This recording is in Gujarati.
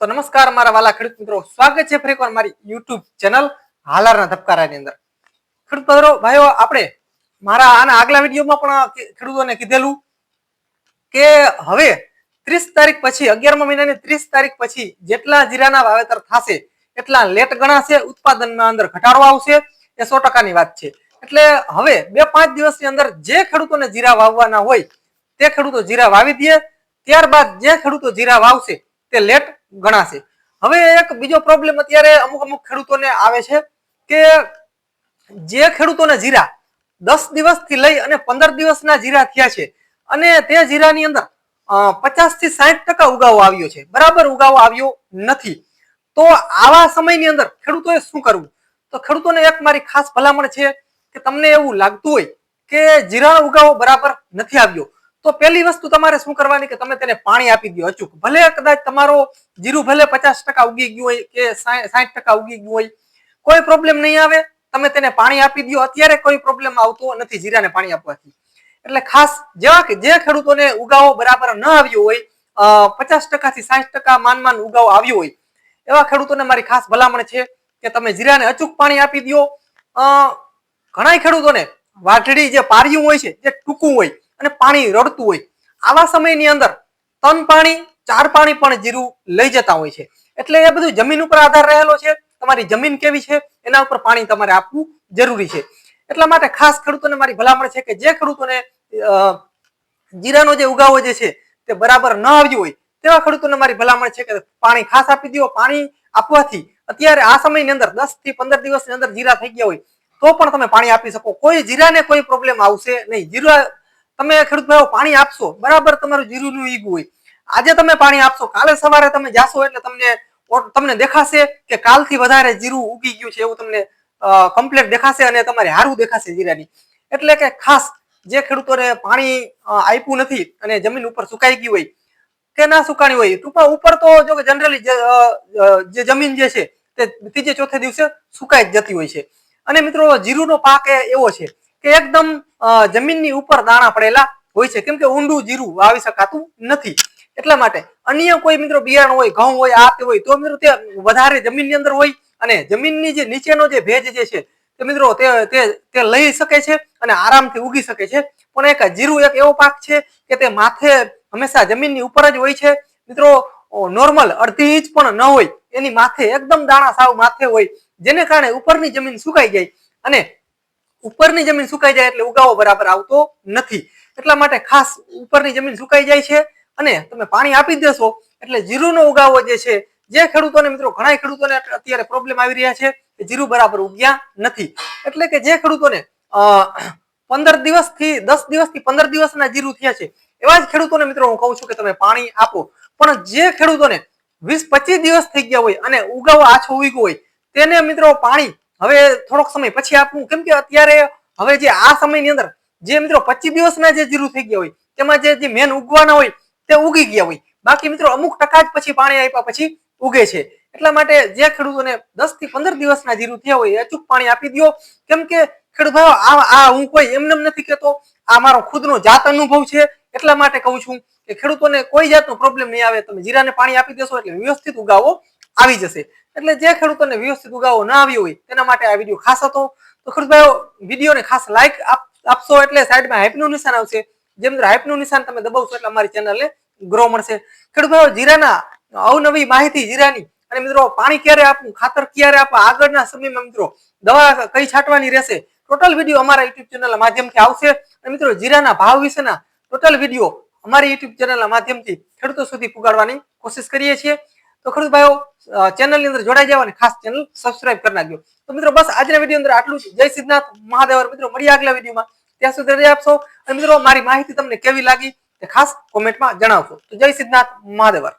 તો નમસ્કાર, મારા વાલા ખેડૂત મિત્રો. સ્વાગત છે ફરી એકવાર મારી યુટ્યુબ ચેનલ હાલારના ધબકારાની અંદર. ખેડૂત મિત્રો, ભાઈઓ, આપણે મારા આના આગલા વિડીયોમાં પણ ખેડૂતોને કીધેલું કે હવે ત્રીસ તારીખ પછી, અગિયારમા મહિનાની ત્રીસ તારીખ પછી જેટલા જીરાના વાવેતર થશે, એટલા લેટ ગણાશે ઉત્પાદનમાં અંદર ઘટાડો આવશે, એ સો ટકાની વાત છે. એટલે હવે બે પાંચ દિવસની અંદર જે ખેડૂતોને જીરા વાવવાના હોય, તે ખેડૂતો જીરા વાવી દે. ત્યારબાદ જે ખેડૂતો જીરા વાવશે, તે લેટ ગણાશે. હવે એક બીજો પ્રોબ્લેમ અત્યારે અમુક અમુક ખેડૂતોને આવે છે કે જે ખેડૂતોને જીરા દસ દિવસથી લઈ અને પંદર દિવસના જીરા થયા છે અને તે જીરાની અંદર પચાસથી સાઠ ટકા ઉગાવો આવ્યો છે. બરાબર ઉગાવો આવ્યો નથી. તો આવા સમયની અંદર ખેડૂતોએ શું કરવું? તો ખેડૂતોને એક મારી ખાસ ભલામણ છે કે તમને એવું લાગતું હોય કે જીરાનો ઉગાવો બરાબર નથી આવ્યો. તો પહેલી વસ્તુ તમારે શું કરવાની કે તમે તેને પાણી આપી દો અચૂક. ભલે કદાચ તમારો જીરું ભલે પચાસ ટકા ઉગી ગયું હોય કે સાઠ ટકા ઉગી ગયું હોય, કોઈ પ્રોબ્લેમ નહીં આવે. તમે તેને પાણી આપી દો અત્યારે કોઈ પ્રોબ્લેમ આવતો નથી જીરાને પાણી આપવાથી. એટલે ખાસ જેવા કે જે ખેડૂતોને ઉગાવો બરાબર ન આવ્યો હોય પચાસ ટકાથી સાઠ ટકા માન માન ઉગાવો આવ્યો હોય, એવા ખેડૂતોને મારી ખાસ ભલામણ છે કે તમે જીરાને અચૂક પાણી આપી દો ઘણા ખેડૂતોને વાઢડી જે પારિયું હોય છે, જે ટૂંકું હોય અને પાણી રડતું હોય. આવા સમયની અંદર તન પાણી, ચાર પાણી પણ જીરું લઈ જતા હોય છે. એટલે એ બધું જમીન ઉપર આધાર રહેલો છે. તમારી જમીન કેવી છે? એના ઉપર પાણી તમારે આપવું જરૂરી છે. એટલા માટે ખાસ ખેડૂતોને મારી ભલામણ છે કે જે ખેડૂતોને જીરાનો જે ઉગાવો જે છે તે બરાબર ન આવ્યું હોય, તેવા ખેડૂતોને મારી ભલામણ છે કે પાણી ખાસ આપી દો. પાણી આપવાથી અત્યારે આ સમયની અંદર દસથી પંદર દિવસની અંદર જીરા થઈ ગયા હોય, તો પણ તમે પાણી આપી શકો. કોઈ જીરાને કોઈ પ્રોબ્લેમ આવશે નહીં. જીરા તમે ખેડૂત ભાઈઓ પાણી આપશો. બરાબર તમારું જીરુનું ઈગું હોય. આજે તમે પાણી આપશો. કાલે સવારે તમે જાશો એટલે તમને તમને દેખાશે કે કાલથી વધારે જીરું ઉગી ગયું છે એવું તમને કમ્પ્લેટ દેખાશે અને તમારે હારું દેખાશે જીરાની. એટલે કે ખાસ જે ખેડૂતોને પાણી આપ્યું નથી અને જમીન ઉપર સુકાઈ ગઈ હોય, કે ના સુકાણી હોય ટૂંકા ઉપર તો જો કે જનરલી જે જમીન જે છે તે ત્રીજે ચોથે દિવસે સુકાઈ જતી હોય છે. અને મિત્રો, જીરુનો પાક એવો છે કે એકદમ જમીનની ઉપર દાણા પડેલા હોય છે. કેમ કે ઊંડું જીરું વાવી શકાતું નથી. એટલા માટે અન્ય કોઈ મિત્રો બિયારણ હોય, ઘઉં હોય, આ તે હોય, તો મિત્રો તે વધારે જમીનની અંદર હોય અને જમીનની જે નીચેનો જે ભેજ જે છે, તે મિત્રો તે તે લઈ શકે છે અને આરામથી ઉગી શકે છે. પણ એક જીરું એક એવો પાક છે કે તે માથે હંમેશા જમીનની ઉપર જ હોય છે. મિત્રો નોર્મલ અડધી ઇંચ પણ ન હોય. એની માથે એકદમ દાણા સાવ માથે હોય, જેને કારણે ઉપરની જમીન સુકાઈ જાય અને ઉપરની જમીન સુકાઈ જાય એટલે ઉગાવો બરાબર આવતો નથી. એટલા માટે ખાસ ઉપરની જમીન સુકાઈ જાય છે અને તમે પાણી આપી દેશો એટલે જીરુનો ઉગાવો જે છે, જે ખેડૂતોને મિત્રો ઘણા ખેડૂતોને અત્યારે પ્રોબ્લેમ આવી રહ્યા છે કે જીરું બરાબર ઉગ્યા નથી. એટલે કે જે ખેડૂતોને પંદર દિવસથી, દસ દિવસથી પંદર દિવસના જીરું થયા છે, એવા જ ખેડૂતોને મિત્રો હું કહું છું કે તમે પાણી આપો. પણ જે ખેડૂતોને વીસ પચીસ દિવસ થઈ ગયા હોય અને ઉગાવો આછો ઉગ્યો હોય, તેને મિત્રો પાણી હવે થોડોક સમય પછી આપવું કેમ કે અત્યારે હવે જે આ સમયની અંદર જે મિત્રો પચીસ દિવસના જે જીરું થઈ ગયા હોય, તેમાં જે મેન ઉગવાના હોય, તે ઉગી ગયા હોય. બાકી મિત્રો અમુક ટકા જ પછી પાણી આપ્યા પછી ઉગે છે. એટલા માટે જે ખેડૂતોને દસથી પંદર દિવસના જીરું થયા હોય અચૂક પાણી આપી દો કેમ કે ખેડૂત ભાઈઓ, આ આ હું કોઈ એમને નથી કહેતો આ મારો ખુદનો જાત અનુભવ છે. એટલા માટે કહું છું કે ખેડૂતોને કોઈ જાતનો પ્રોબ્લેમ નહીં આવે. તમે જીરાને પાણી આપી દેશો એટલે વ્યવસ્થિત ઉગાવો. આવી જશે. એટલે જે ખેડૂતોને વ્યવસ્થિત ઉગાવો ના આવ્યો હોય, તેના માટે આ વીડિયો ખાસ હતો. તો ખેડૂતભાઈઓ વિડીયોને ખાસ લાઈક આપશો એટલે સાઈડમાં હાઈપનું નિશાન આવશે. જેમ હાઈપનું નિશાન તમે દબાવશો એટલે અમારી ચેનલને ગ્રો મળશે. ખેડૂતભાઈઓ જીરાના અવનવી માહિતી, જીરાની. અને મિત્રો, પાણી ક્યારે આપવું, ખાતર ક્યારે આપવા, આગળના સમયમાં મિત્રો, દવા કઈ છાંટવાની રહેશે? ટોટલ વીડિયો અમારા યુટ્યુબ ચેનલના માધ્યમથી આવશે. અને મિત્રો, જીરાના ભાવ વિશેના ટોટલ વીડિયો અમારી યુટ્યુબ ચેનલના માધ્યમથી ખેડૂતો સુધી પુગાડવાની કોશિશ કરીએ છીએ. તો ખેડૂત ભાઈઓ ચેનલની અંદર જોડાઈ જાવ અને ખાસ ચેનલ સબસ્ક્રાઇબ કરી નાખજો. તો મિત્રો બસ આજના વીડિયો અંદર આટલું જ. જય સિદ્ધનાથ, મહાદેવર. મિત્રો મળીએ આગલા વિડીયોમાં ત્યાં સુધી રજા આપશો. અને મિત્રો મારી માહિતી તમને કેવી લાગી તે ખાસ કોમેન્ટમાં જણાવશો. તો જય સિદ્ધનાથ, મહાદેવર.